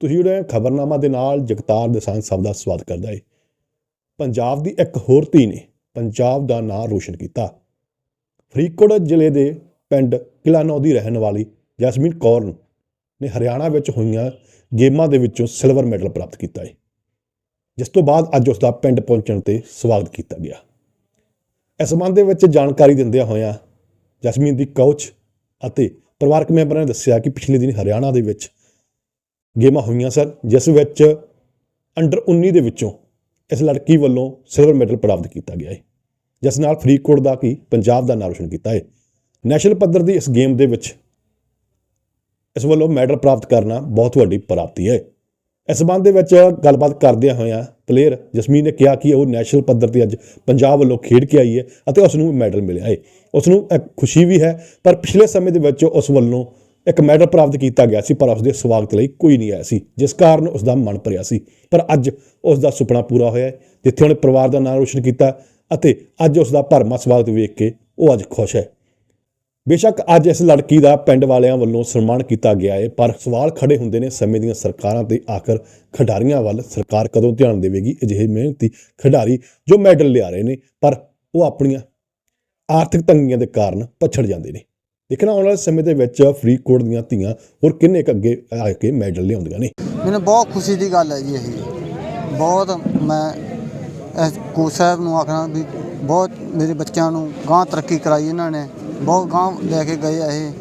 ਤੁਸੀਂ ਜਿਹੜੇ ਖਬਰਨਾਮਾ ਦੇ ਨਾਲ ਜਗਤਾਰ ਦਸਾਂਝ ਸਾਹਿਬ ਦਾ ਸਵਾਗਤ ਕਰਦਾ ਹੈ ਪੰਜਾਬ ਦੀ ਇੱਕ ਹੋਰ ਧੀ ਨੇ ਪੰਜਾਬ ਦਾ ਨਾਂ ਰੋਸ਼ਨ ਕੀਤਾ। ਫਰੀਦਕੋਟ ਜ਼ਿਲ੍ਹੇ ਦੇ ਪਿੰਡ ਕਿਲਾਨੌ ਦੀ ਰਹਿਣ ਵਾਲੀ ਜਸਮੀਨ ਕੌਰ ਨੇ ਹਰਿਆਣਾ ਵਿੱਚ ਹੋਈਆਂ ਗੇਮਾਂ ਦੇ ਵਿੱਚੋਂ ਸਿਲਵਰ ਮੈਡਲ ਪ੍ਰਾਪਤ ਕੀਤਾ ਹੈ ਜਿਸ ਤੋਂ ਬਾਅਦ ਅੱਜ ਉਸ ਦਾ ਪਿੰਡ ਪਹੁੰਚਣ ਤੇ ਸਵਾਗਤ ਕੀਤਾ ਗਿਆ। ਇਸ ਸੰਬੰਧ ਦੇ ਵਿੱਚ ਜਾਣਕਾਰੀ ਦਿੰਦਿਆਂ ਹੋਇਆਂ ਜਸਮੀਨ ਦੀ ਕੋਚ ਅਤੇ ਪਰਿਵਾਰਕ ਮੈਂਬਰਾਂ ਨੇ ਦੱਸਿਆ ਕਿ ਪਿਛਲੇ ਦਿਨ ਹਰਿਆਣਾ ਦੇ ਵਿੱਚ ਗੇਮਾਂ ਹੋਈਆਂ ਸਰ ਜਿਸ ਵਿੱਚ ਅੰਡਰ 19 ਦੇ ਵਿੱਚੋਂ ਇਸ ਲੜਕੀ ਵੱਲੋਂ ਸਿਲਵਰ ਮੈਡਲ ਪ੍ਰਾਪਤ ਕੀਤਾ ਗਿਆ ਹੈ। ਜਿਸ ਨਾਲ ਫਰੀਦਕੋਟ ਦਾ ਕੀ, ਪੰਜਾਬ ਦਾ ਨਾਂ ਰੋਸ਼ਨ ਕੀਤਾ ਹੈ। ਨੈਸ਼ਨਲ ਪੱਧਰ ਦੀ ਇਸ ਗੇਮ ਦੇ ਵਿੱਚ ਇਸ ਵੱਲੋਂ ਮੈਡਲ ਪ੍ਰਾਪਤ ਕਰਨਾ ਬਹੁਤ ਵੱਡੀ ਪ੍ਰਾਪਤੀ ਹੈ। ਇਸ ਸੰਬੰਧ ਦੇ ਵਿੱਚ ਗੱਲਬਾਤ ਕਰਦਿਆਂ ਹੋਇਆਂ ਪਲੇਅਰ ਜਸਮੀਨ ਨੇ ਕਿਹਾ ਕਿ ਉਹ ਨੈਸ਼ਨਲ ਪੱਧਰ ਤੇ ਅੱਜ ਪੰਜਾਬ ਵੱਲੋਂ ਖੇਡ ਕੇ ਆਈ ਹੈ ਅਤੇ ਉਸ ਨੂੰ ਮੈਡਲ ਮਿਲਿਆ ਹੈ। ਉਸ ਨੂੰ ਖੁਸ਼ੀ ਵੀ ਹੈ, ਪਰ ਪਿਛਲੇ ਸਮੇਂ ਦੇ ਵਿੱਚ ਉਸ ਵੱਲੋਂ ਇੱਕ ਮੈਡਲ ਪ੍ਰਾਪਤ ਕੀਤਾ ਗਿਆ ਸੀ, ਪਰ ਉਸ ਦੇ ਸਵਾਗਤ ਲਈ ਕੋਈ ਨਹੀਂ ਆਇਆ ਸੀ, ਜਿਸ ਕਾਰਨ ਉਸ ਦਾ ਮਨ ਭਰਿਆ ਸੀ। ਪਰ ਅੱਜ ਉਸ ਦਾ ਸੁਪਨਾ ਪੂਰਾ ਹੋਇਆ ਹੈ, ਜਿੱਥੇ ਉਹਨੇ ਪਰਿਵਾਰ ਦਾ ਨਾਮ ਰੋਸ਼ਨ ਕੀਤਾ ਅਤੇ ਅੱਜ ਉਸ ਦਾ ਭਰਮਾ ਸਵਾਗਤ ਵੇਖ ਕੇ ਉਹ ਅੱਜ ਖੁਸ਼ ਹੈ। ਬੇਸ਼ੱਕ ਅੱਜ ਇਸ ਲੜਕੀ ਦਾ ਪਿੰਡ ਵਾਲਿਆਂ ਵੱਲੋਂ ਸਨਮਾਨ ਕੀਤਾ ਗਿਆ ਹੈ, ਪਰ ਸਵਾਲ ਖੜੇ ਹੁੰਦੇ ਨੇ ਸਮੇਂ ਦੀਆਂ ਸਰਕਾਰਾਂ ਤੇ ਆਖਰ ਖਿਡਾਰੀਆਂ ਵੱਲ ਸਰਕਾਰ ਕਦੋਂ ਧਿਆਨ ਦੇਵੇਗੀ? ਅਜਿਹੇ ਮਿਹਨਤੀ ਖਿਡਾਰੀ ਜੋ ਮੈਡਲ ਲਿਆ ਰਹੇ ਨੇ, ਪਰ ਉਹ ਆਪਣੀਆਂ ਆਰਥਿਕ ਤੰਗੀਆਂ ਦੇ ਕਾਰਨ ਪਛੜ ਜਾਂਦੇ ਨੇ। ਦੇਖਣਾ ਆਉਣ ਵਾਲੇ ਸਮੇਂ ਦੇ ਵਿੱਚ ਫਰੀਦਕੋਟ ਦੀਆਂ ਧੀਆਂ ਹੋਰ ਕਿੰਨੇ ਕੁ ਅੱਗੇ ਆ ਕੇ ਮੈਡਲ ਲਿਆਉਂਦੀਆਂ ਨੇ? ਮੈਨੂੰ ਬਹੁਤ ਖੁਸ਼ੀ ਦੀ ਗੱਲ ਹੈ ਜੀ ਇਹ। ਬਹੁਤ ਮੈਂ ਇਸ ਕੋਚ ਸਾਹਿਬ ਨੂੰ ਆਖਣਾ ਵੀ ਬਹੁਤ ਮੇਰੇ ਬੱਚਿਆਂ ਨੂੰ ਗਾਂ ਤਰੱਕੀ ਕਰਾਈ ਇਹਨਾਂ ਨੇ। ਬਹੁਤ ਗਾਂ ਲੈ ਕੇ ਗਏ ਆ ਇਹ।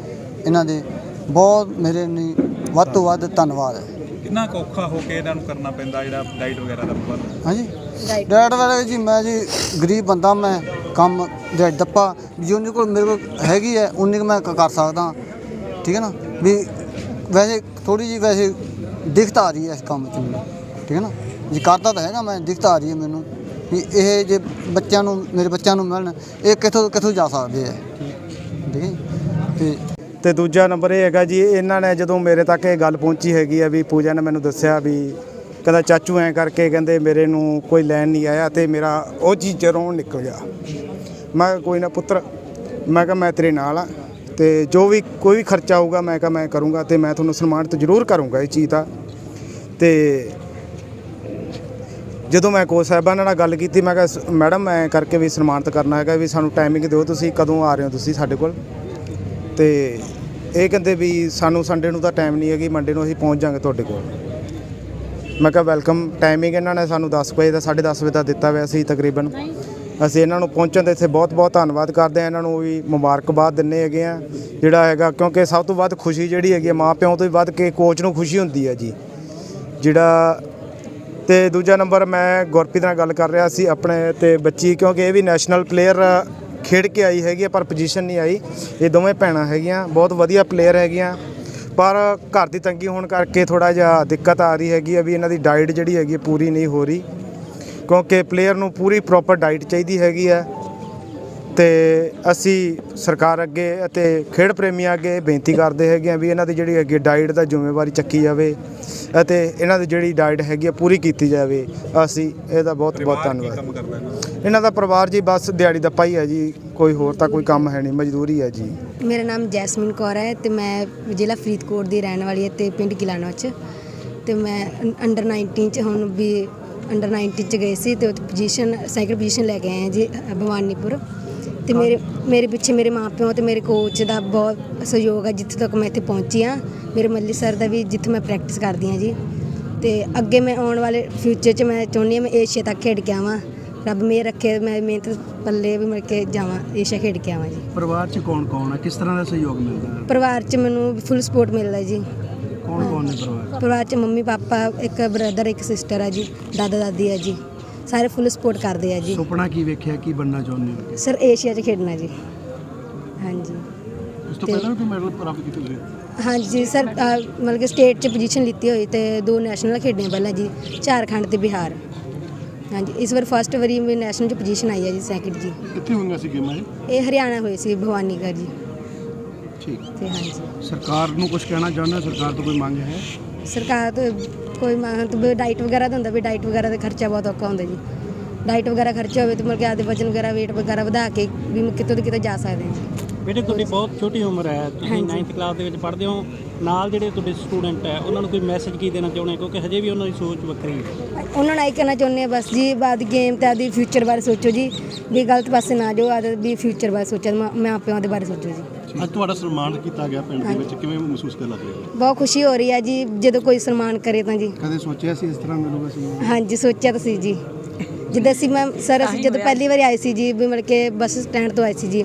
ਇਹਨਾਂ ਦੇ ਬਹੁਤ ਮੇਰੇ ਲਈ ਵੱਧ ਤੋਂ ਵੱਧ ਧੰਨਵਾਦ ਹੈ। ਕਿੰਨਾ ਕੁ ਔਖਾ ਹੋ ਕੇ ਇਹਨਾਂ ਨੂੰ ਕਰਨਾ ਪੈਂਦਾ ਜਿਹੜਾ ਡਾਈਟ ਵਗੈਰਾ ਦਾ ਪ੍ਰਬੰਧ? ਹਾਂਜੀ। ਡੈਡ ਵਾਲੇ ਜੀ ਮੈਂ ਜੀ ਗਰੀਬ ਬੰਦਾ ਮੈਂ ਕੰਮ ਡੈਡ ਦੱਪਾ ਜਿੰਨੀ ਕੋਲ ਮੇਰੇ ਕੋਲ ਹੈਗੀ ਹੈ ਉਨੀ ਕੁ ਮੈਂ ਕ- ਕਰ ਸਕਦਾ। ਠੀਕ ਹੈ ਨਾ? ਵੀ ਵੈਸੇ ਥੋੜੀ ਜੀ ਵੈਸੇ ਦਿੱਕਤ ਆ ਰਹੀ ਹੈ ਇਸ ਕੰਮ 'ਚ ਮੈਨੂੰ। ਠੀਕ ਹੈ ਨਾ? ਜੀ ਕਰਦਾ ਤਾਂ ਹੈਗਾ ਮੈਂ ਦਿੱਕਤ ਆ ਰਹੀ ਹੈ ਮੈਨੂੰ। ਵੀ ਇਹ ਜੇ ਬੱਚਿਆਂ ਨੂੰ ਮੇਰੇ ਬੱਚਿਆਂ ਨੂੰ ਮਿਲਣ ਇਹ ਕਿੱਥੋਂ ਕਿੱਥੋਂ ਜਾ ਸਕਦੇ ਆ ਠੀਕ ਹੈ ਜੀ? ਤੇ ਤੇ ਦੂਜਾ ਨੰਬਰ ਇਹ ਹੈਗਾ ਜੀ ਇਹਨਾਂ ਨੇ ਜਦੋਂ ਮੇਰੇ ਤੱਕ ਇਹ ਗੱਲ ਪਹੁੰਚੀ ਹੈਗੀ ਆ ਵੀ ਪੂਜਾ ਨੇ ਮੈਨੂੰ ਦੱਸਿਆ ਵੀ ਕਹਿੰਦਾ, ਚਾਚੂ, ਐਂ ਕਰਕੇ ਕਹਿੰਦੇ ਮੇਰੇ ਨੂੰ ਕੋਈ ਲੈਣ ਨਹੀਂ ਆਇਆ ਤੇ ਮੇਰਾ ਉਹ ਚੀਜ਼ ਚਰੋਂ ਨਿਕਲ ਗਿਆ। ਮੈਂ ਕਿਹਾ, ਕੋਈ ਨਾ ਪੁੱਤਰ। ਮੈਂ ਕਿਹਾ, ਮੈਂ ਤੇਰੇ ਨਾਲ ਆ ਤੇ ਜੋ ਵੀ ਕੋਈ ਵੀ ਖਰਚਾ ਹੋਊਗਾ ਮੈਂ ਕਿਹਾ, ਮੈਂ ਕਰੂੰਗਾ ਤੇ ਮੈਂ ਤੁਹਾਨੂੰ ਸਨਮਾਨਿਤ ਜ਼ਰੂਰ ਕਰੂੰਗਾ ਇਹ ਚੀਜ਼ ਦਾ। ਤੇ ਜਦੋਂ ਮੈਂ ਕੋਚ ਸਾਹਿਬਾਨ ਨਾਲ ਗੱਲ ਕੀਤੀ, ਮੈਂ ਕਿਹਾ, ਸ- ਮੈਡਮ ਮੈਂ ਕਰਕੇ ਵੀ ਸਨਮਾਨਿਤ ਕਰਨਾ ਹੈਗਾ ਵੀ ਸਾਨੂੰ ਟਾਈਮਿੰਗ ਦਿਓ ਤੁਸੀਂ, ਕਦੋਂ ਆ ਰਹੇ ਹੋ ਤੁਸੀਂ ਸਾਡੇ ਕੋਲ? ਤੇ ਇਹ ਕਹਿੰਦੇ ਵੀ ਸਾਨੂੰ ਸੰਡੇ ਨੂੰ ਤਾਂ ਟਾਈਮ ਨਹੀਂ ਹੈਗੀ ਮੰਡੇ ਨੂੰ ਅਸੀਂ ਪਹੁੰਚ ਜਾਾਂਗੇ ਤੁਹਾਡੇ ਕੋਲ। ਮੈਂ ਕਿਹਾ ਵੈਲਕਮ ਟਾਈਮਿੰਗ ਇਹਨਾਂ ਨੇ ਸਾਨੂੰ 10 ਵਜੇ ਦਾ 10:30 ਵਜੇ ਦਾ ਦਿੱਤਾ ਹੋਇਆ ਸੀ ਤਕਰੀਬਨ। ਅਸੀਂ ਇਹਨਾਂ ਨੂੰ ਪਹੁੰਚਣ ਦੇ ਇੱਥੇ ਬਹੁਤ ਬਹੁਤ ਧੰਨਵਾਦ ਕਰਦੇ ਆ ਇਹਨਾਂ ਨੂੰ ਵੀ ਮੁਬਾਰਕਬਾਦ ਦਿੰਨੇ ਹੈਗੇ ਆ ਜਿਹੜਾ ਹੈਗਾ ਕਿਉਂਕਿ ਸਭ ਤੋਂ ਵੱਧ ਖੁਸ਼ੀ ਜਿਹੜੀ ਹੈਗੀ ਆ ਮਾਂ ਪਿਓ ਤੋਂ ਵੀ ਵੱਧ ਕੇ ਕੋਚ ਨੂੰ ਖੁਸ਼ੀ ਹੁੰਦੀ ਹੈ ਜੀ। ਜਿਹੜਾ ਤੇ ਦੂਜਾ ਨੰਬਰ ਮੈਂ ਗੁਰਪ੍ਰੀਤ ਨਾਲ ਗੱਲ ਕਰ ਰਿਹਾ ਸੀ ਆਪਣੇ ਤੇ ਬੱਚੀ ਕਿਉਂਕਿ ਇਹ ਵੀ ਨੈਸ਼ਨਲ ਪਲੇਅਰ ਖੇਡ ਕੇ ਆਈ ਹੈਗੀ ਆ, ਪਰ ਪੋਜੀਸ਼ਨ ਨਹੀਂ ਆਈ। ਇਹ ਦੋਵੇਂ ਭੈਣਾਂ ਹੈਗੀਆਂ ਬਹੁਤ ਵਧੀਆ ਪਲੇਅਰ ਹੈਗੀਆਂ। ਪਰ ਘਰ ਦੀ ਤੰਗੀ ਹੋਣ ਕਰਕੇ ਥੋੜਾ ਜਿਹਾ ਦਿੱਕਤ ਆ ਰਹੀ ਹੈਗੀ ਆ ਵੀ ਇਹਨਾਂ ਦੀ ਡਾਈਟ ਜਿਹੜੀ ਹੈਗੀ ਪੂਰੀ ਨਹੀਂ ਹੋ ਰਹੀ, ਕਿਉਂਕਿ ਪਲੇਅਰ ਨੂੰ ਪੂਰੀ ਪ੍ਰੋਪਰ ਡਾਈਟ ਚਾਹੀਦੀ ਹੈਗੀ ਆ। ਤੇ ਅਸੀਂ ਸਰਕਾਰ ਅੱਗੇ ਅਤੇ ਖੇਡ ਪ੍ਰੇਮੀਆਂ ਅੱਗੇ ਬੇਨਤੀ ਕਰਦੇ ਹੈਗੇ ਆ ਵੀ ਇਹਨਾਂ ਦੀ ਜਿਹੜੀ ਹੈਗੀ ਡਾਈਟ ਦਾ ਜ਼ਿੰਮੇਵਾਰੀ ਚੱਕੀ ਜਾਵੇ ਅਤੇ ਇਹਨਾਂ ਦੀ ਜਿਹੜੀ ਡਾਈਟ ਹੈਗੀ ਆ ਪੂਰੀ ਕੀਤੀ ਜਾਵੇ। ਅਸੀਂ ਇਹਦਾ ਬਹੁਤ ਬਹੁਤ ਧੰਨਵਾਦ। ਇਹਨਾਂ ਦਾ? ਇਹਨਾਂ ਦਾ ਪਰਿਵਾਰ ਜੀ ਬਸ ਦਿਹਾੜੀ ਦਾ ਪਾਈ ਹੈ ਜੀ ਕੋਈ ਹੋਰ ਤਾਂ ਕੋਈ ਕੰਮ ਹੈ ਨਹੀਂ ਮਜ਼ਦੂਰੀ ਹੈ ਜੀ। ਮੇਰਾ ਨਾਮ ਜੈਸਮੀਨ ਕੌਰ ਹੈ ਤੇ ਮੈਂ ਜ਼ਿਲ੍ਹਾ ਫਰੀਦਕੋਟ ਦੀ ਰਹਿਣ ਵਾਲੀ ਹਾਂ ਤੇ ਪਿੰਡ ਕਿਲਾਣਾ ਚ। ਤੇ ਮੈਂ ਅੰਡਰ 19 ਚ ਹੁਣ ਵੀ ਅੰਡਰ 19 ਚ ਗਏ ਸੀ ਤੇ ਉੱਥੇ ਪੋਜੀਸ਼ਨ ਸੈਕੰਡ ਪੋਜੀਸ਼ਨ ਲੈ ਕੇ ਆਏ ਜੀ ਭਵਾਨੀਪੁਰ। ਤੇ ਮੇਰੇ ਮੇਰੇ ਪਿੱਛੇ ਮੇਰੇ ਮਾਪਿਓ ਤੇ ਮੇਰੇ ਕੋਚ ਦਾ ਬਹੁਤ ਸਹਿਯੋਗ ਹੈ ਜਿੱਥੇ ਤੱਕ ਮੈਂ ਇੱਥੇ ਪਹੁੰਚੀ ਹਾਂ। ਮੇਰੇ ਮੱਲੀ ਸਰ ਦਾ ਵੀ ਜਿੱਥੇ ਮੈਂ ਪ੍ਰੈਕਟਿਸ ਕਰਦੀ ਹਾਂ ਜੀ। ਤੇ ਅੱਗੇ ਮੈਂ ਆਉਣ ਵਾਲੇ ਫਿਊਚਰ 'ਚ ਮੈਂ ਚਾਹੁੰਦੀ ਹਾਂ ਮੈਂ ਏਸ਼ੀਆ ਤੱਕ ਖੇਡ ਕੇ ਆਵਾਂ। ਰੱਬ ਮੇਰ ਰੱਖੇ ਮੈਂ ਮਿਹਨਤ ਪੱਲੇ ਵੀ ਮਿਲ ਕੇ ਜਾਵਾਂ ਏਸ਼ੀਆ ਖੇਡ ਕੇ ਆਵਾਂ ਜੀ। ਪਰਿਵਾਰ 'ਚ ਕੌਣ ਕੌਣ ਹੈ? ਕਿਸ ਤਰ੍ਹਾਂ ਦਾ ਸਹਿਯੋਗ ਮਿਲਦਾ ਹੈ? ਪਰਿਵਾਰ 'ਚ ਮੈਨੂੰ ਫੁੱਲ ਸਪੋਰਟ ਮਿਲਦਾ ਜੀ। ਕੌਣ ਕੌਣ ਨੇ ਪਰਿਵਾਰ? ਪਰਿਵਾਰ 'ਚ ਮੰਮੀ ਪਾਪਾ ਇੱਕ ਬ੍ਰਦਰ ਇੱਕ ਸਿਸਟਰ ਹੈ ਜੀ ਦਾਦਾ ਦਾਦੀ ਹੈ ਜੀ। ਸਾਰੇ ਫੁੱਲ ਸਪੋਰਟ ਕਰਦੇ ਆ ਜੀ। ਸੁਪਨਾ ਕੀ ਵੇਖਿਆ ਕੀ ਬਣਨਾ ਚਾਹੁੰਦੇ ਹੋ? ਸਰ ਏਸ਼ੀਆ 'ਚ ਖੇਡਣਾ ਜੀ। ਹਾਂਜੀ। ਉਸ ਤੋਂ ਪਹਿਲਾਂ ਵੀ ਕੋਈ ਮੈਡਲ ਪ੍ਰਾਪਤ ਕੀਤੇ ਤੁਸੀਂ? ਹਾਂਜੀ ਸਰ ਅਹ, ਮਤਲਬ ਕਿ ਸਟੇਟ 'ਚ ਪੋਜੀਸ਼ਨ ਲਿੱਤੀ ਹੋਈ ਤੇ ਦੋ ਨੈਸ਼ਨਲ ਖੇਡੀਆਂ ਪਹਿਲਾਂ ਜੀ ਝਾਰਖੰਡ ਤੇ ਬਿਹਾਰ। ਹਾਂਜੀ ਇਸ ਵਾਰ ਫਸਟ ਵਾਰੀ ਮੇਰੀ ਨੈਸ਼ਨਲ 'ਚ ਪੋਜੀਸ਼ਨ ਆਈ ਹੈ ਜੀ ਸੈਕਿੰਡ ਜੀ। ਕਿੱਥੇ ਹੋਈਆਂ ਸੀ ਗੇਮਾਂ ਇਹ? ਇਹ ਹਰਿਆਣਾ ਹੋਈ ਸੀ ਭਵਾਨੀਗੜ੍ਹ ਜੀ। ਠੀਕ। ਤੇ ਹਾਂਜੀ। ਸਰਕਾਰ ਨੂੰ ਕੁਝ ਕਹਿਣਾ ਚਾਹੁੰਦੇ ਹੋ? ਸਰਕਾਰ ਤੋਂ ਕੋਈ ਮੰਗ ਹੈ? ਸਰਕਾਰ ਤੋਂ ਕੋਈ ਮੰਗ ਵੀ ਡਾਈਟ ਵਗੈਰਾ ਦਾ ਹੁੰਦਾ ਵੀ ਡਾਈਟ ਵਗੈਰਾ ਦਾ ਖਰਚਾ ਬਹੁਤ ਔਖਾ ਹੁੰਦਾ ਜੀ। ਡਾਈਟ ਵਗੈਰਾ ਖਰਚਾ ਹੋਵੇ ਤਾਂ ਮਤਲਬ ਕਿ ਆਪਦੇ ਵਜਨ ਵਗੈਰਾ weight ਵਗੈਰਾ ਵਧਾ ਕੇ ਵੀ ਕਿਤੋਂ ਤੇ ਕਿਤੇ ਜਾ ਸਕਦੇ ਹਾਂ ਬੇਟੇ ਤੁਹਾਡੀ ਬਹੁਤ ਛੋਟੀ ਉਮਰ ਹੈ। ਤੁਸੀਂ 9th ਕਲਾਸ ਦੇ ਵਿੱਚ ਪੜ੍ਹਦੇ ਹੋ। ਨਾਲ ਜਿਹੜੇ ਤੁਹਾਡੇ ਸਟੂਡੈਂਟ ਹੈ ਉਹਨਾਂ ਨੂੰ ਕੋਈ ਮੈਸੇਜ ਕੀ ਦੇਣਾ ਚਾਹੁੰਦੇ ਹੋ? ਕਿਉਂਕਿ ਹਜੇ ਵੀ ਉਹਨਾਂ ਦੀ ਸੋਚ ਵੱਖਰੀ ਹੈ। ਉਹਨਾਂ ਨਾਲ ਇਹ ਕਹਿਣਾ ਚਾਹੁੰਦੇ ਆ ਬਸ ਜੀ ਬਾਦ ਗੇਮ ਤੇ ਆਦੀ ਫਿਊਚਰ ਬਾਰੇ ਸੋਚੋ ਜੀ। ਵੀ ਗਲਤ ਪਾਸੇ ਨਾ ਜਾਓ ਆਦੇ ਵੀ ਫਿਊਚਰ ਬਾਰੇ ਸੋਚੋ। ਮਾਂ- ਮਾਂ ਪਿਓ ਦੇ ਬਾਰੇ ਸੋਚੋ ਜੀ। ਅੱਜ ਤੁਹਾਡਾ ਸਨਮਾਨ ਕੀਤਾ ਗਿਆ ਪਿੰਡ ਦੇ ਵਿੱਚ ਕਿਵੇਂ ਮਹਿਸੂਸ ਕਰ ਲੱਗ ਰਿਹਾ ਬਹੁਤ ਖੁਸ਼ੀ ਹੋ ਰਹੀ ਹੈ ਜੀ ਜਦੋਂ ਕੋਈ ਸਨਮਾਨ ਕਰੇ ਤਾਂ ਜੀ। ਕਦੇ ਸੋਚਿਆ ਸੀ ਇਸ ਤਰ੍ਹਾਂ ਮਿਲੂਗਾ ਸਨਮਾਨ? ਹਾਂਜੀ ਸੋਚਿਆ ਤਾਂ ਸੀ ਜੀ। ਜਿੱਦਾਂ ਅਸੀਂ ਮੈਂ ਸਰ ਅਸੀਂ ਜਦੋਂ ਪਹਿਲੀ ਵਾਰੀ ਆਏ ਸੀ ਜੀ ਵੀ ਮਿਲ ਕੇ ਬੱਸ ਸਟੈਂਡ ਤੋਂ ਆਏ ਸੀ ਜੀ।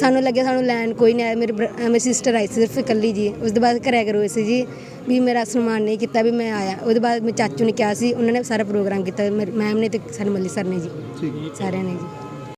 ਸਾਨੂੰ ਲੱਗਿਆ ਸਾਨੂੰ ਲੈਣ ਕੋਈ ਨਹੀਂ ਆਇਆ ਮੇਰੇ ਮੇਰੀ ਸਿਸਟਰ ਆਈ ਸੀ ਸਿਰਫ ਇਕੱਲੀ ਜੀ। ਉਸ ਤੋਂ ਬਾਅਦ ਘਰੇ ਕਰੋਏ ਸੀ ਜੀ ਵੀ ਮੇਰਾ ਸਨਮਾਨ ਨਹੀਂ ਕੀਤਾ ਵੀ ਮੈਂ ਆਇਆ। ਉਹਦੇ ਬਾਅਦ ਮੇਰੇ ਚਾਚੂ ਨੇ ਕਿਹਾ ਸੀ ਉਹਨਾਂ ਨੇ ਸਾਰਾ ਪ੍ਰੋਗਰਾਮ ਕੀਤਾ ਮੈਮ ਨੇ ਤੇ ਸਾਨੂੰ ਮੱਲੀ ਸਰ ਨੇ ਜੀ। ਸਾਰਿਆਂ ਨੇ ਜੀ।